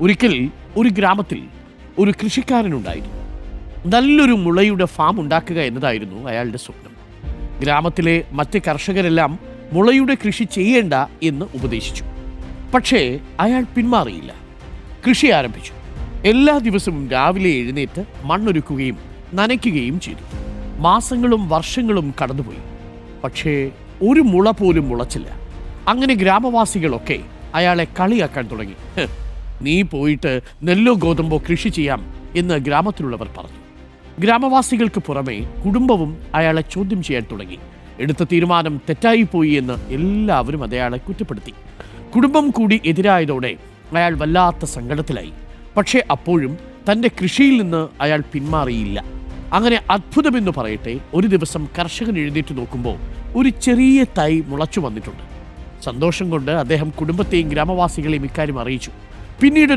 ഒരിക്കൽ ഒരു ഗ്രാമത്തിൽ ഒരു കൃഷിക്കാരനുണ്ടായിരുന്നു. നല്ലൊരു മുളയുടെ ഫാം ഉണ്ടാക്കുക എന്നതായിരുന്നു അയാളുടെ സ്വപ്നം. ഗ്രാമത്തിലെ മറ്റ് കർഷകരെല്ലാം മുളയുടെ കൃഷി ചെയ്യേണ്ട എന്ന് ഉപദേശിച്ചു. പക്ഷേ അയാൾ പിന്മാറിയില്ല. കൃഷി ആരംഭിച്ചു. എല്ലാ ദിവസവും രാവിലെ എഴുന്നേറ്റ് മണ്ണൊരുക്കുകയും നനയ്ക്കുകയും ചെയ്തു. മാസങ്ങളും വർഷങ്ങളും കടന്നുപോയി. പക്ഷേ ഒരു മുള പോലും മുളച്ചില്ല. അങ്ങനെ ഗ്രാമവാസികളൊക്കെ അയാളെ കളിയാക്കാൻ തുടങ്ങി. "ഹ്, നീ പോയിട്ട് നെല്ലോ ഗോതമ്പോ കൃഷി ചെയ്യാം എന്ന് ഗ്രാമത്തിലുള്ളവർ പറഞ്ഞു. ഗ്രാമവാസികൾക്ക് പുറമെ കുടുംബവും അയാളെ ചോദ്യം ചെയ്യാൻ തുടങ്ങി. എടുത്ത തീരുമാനം തെറ്റായിപ്പോയി എന്ന് എല്ലാവരും അയാളെ കുറ്റപ്പെടുത്തി. കുടുംബം കൂടി എതിരായതോടെ അയാൾ വല്ലാത്ത സങ്കടത്തിലായി. പക്ഷേ അപ്പോഴും തന്റെ കൃഷിയിൽ നിന്ന് അയാൾ പിന്മാറിയില്ല. അങ്ങനെ അത്ഭുതമെന്ന് പറയട്ടെ ഒരു ദിവസം കർഷകൻ എഴുന്നേറ്റ് നോക്കുമ്പോൾ ഒരു ചെറിയ തൈ മുളച്ചു വന്നിട്ടുണ്ട്. സന്തോഷം കൊണ്ട് അദ്ദേഹം കുടുംബത്തെയും ഗ്രാമവാസികളെയും ഇക്കാര്യം അറിയിച്ചു. പിന്നീട്